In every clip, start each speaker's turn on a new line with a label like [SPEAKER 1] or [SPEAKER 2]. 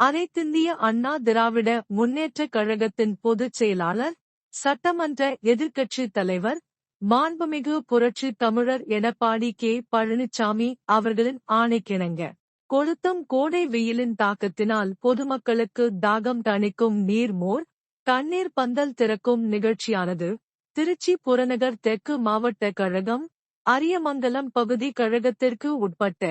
[SPEAKER 1] அனைத்திந்திய அண்ணா திராவிட முன்னேற்றக் கழகத்தின் பொதுச் செயலாளர் சட்டமன்ற எதிர்க்கட்சித் தலைவர் மாண்புமிகு புரட்சி தமிழர் எடப்பாடி கே. பழனிசாமி அவர்களின் ஆணைக்கிணங்க. கொளுத்தும் கோடை வெயிலின் தாக்கத்தினால் பொதுமக்களுக்கு தாகம் தணிக்கும் நீர்மோர் தண்ணீர் பந்தல் திறக்கும் நிகழ்ச்சியானது திருச்சி புறநகர் தெற்கு மாவட்ட கழகம் அரியமங்கலம் பகுதி கழகத்திற்கு உட்பட்ட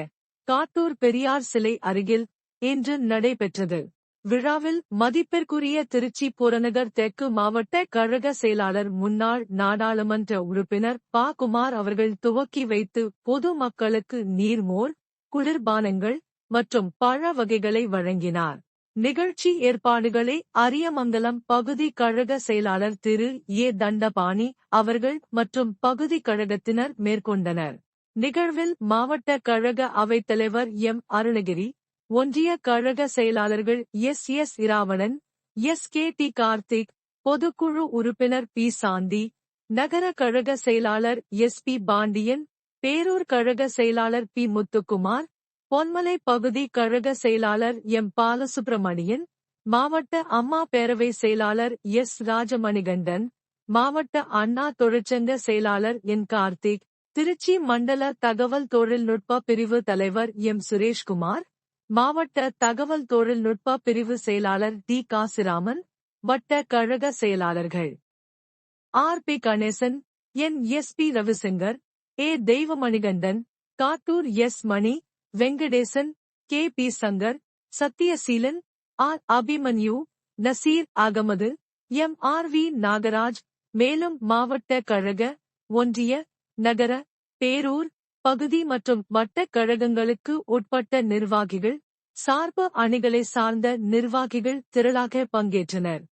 [SPEAKER 1] காட்டூர் பெரியார் சிலை அருகில் இன்று நடைபெற்றது. விழாவில் மதிப்பிற்குரிய திருச்சி புறநகர் தெற்கு மாவட்ட கழக செயலாளர் முன்னாள் நாடாளுமன்ற உறுப்பினர் ப. குமார் அவர்கள் துவக்கி வைத்து பொது மக்களுக்கு நீர்மோர் குளிர்பானங்கள் மற்றும் பழ வகைகளை வழங்கினார். நிகழ்ச்சி ஏற்பாடுகளை அரியமங்கலம் பகுதி கழக செயலாளர் திரு. ஏ. தண்டபாணி அவர்கள் மற்றும் பகுதி கழகத்தினர் மேற்கொண்டனர். நிகழ்வில் மாவட்ட கழக அவைத்தலைவர் எம். அருணகிரி ஒன்றிய கழக செயலாளர்கள் S. S. Ravanan S. K. D. Karthik பொதுக்குழு உறுப்பினர் பி. சாந்தி நகர கழக செயலாளர் எஸ். பி. பாண்டியன் பேரூர் கழக செயலாளர் பி. முத்துக்குமார் பொன்மலை பகுதி கழக செயலாளர் எம். பாலசுப்பிரமணியன் மாவட்ட அம்மா பேரவை செயலாளர் எஸ். ராஜமணிகண்டன் மாவட்ட அண்ணா தொழிற்சங்க செயலாளர் என். கார்த்திக் திருச்சி மண்டல தகவல் தொழில்நுட்ப பிரிவு தலைவர் எம். சுரேஷ்குமார் மாவட்ட தகவல் தொழில்நுட்ப பிரிவு செயலாளர் டி. காசிராமன் வட்ட கழக செயலாளர்கள். R. P. Ganesan N. S. P. Ravishankar A. Deivamanikandan Kattur S. Mani Venkatesan K. P. Shankar Sathyaseelan R. Abhimanyu Naseer Ahmed M. R. V. Nagaraj மேலும் மாவட்ட கழக ஒன்றிய நகர பேரூர் பகுதி மற்றும் வட்டக் கழகங்களுக்கு உட்பட்ட நிர்வாகிகள் சார்பு அணிகளை சார்ந்த நிர்வாகிகள் திரளாக பங்கேற்றனர்.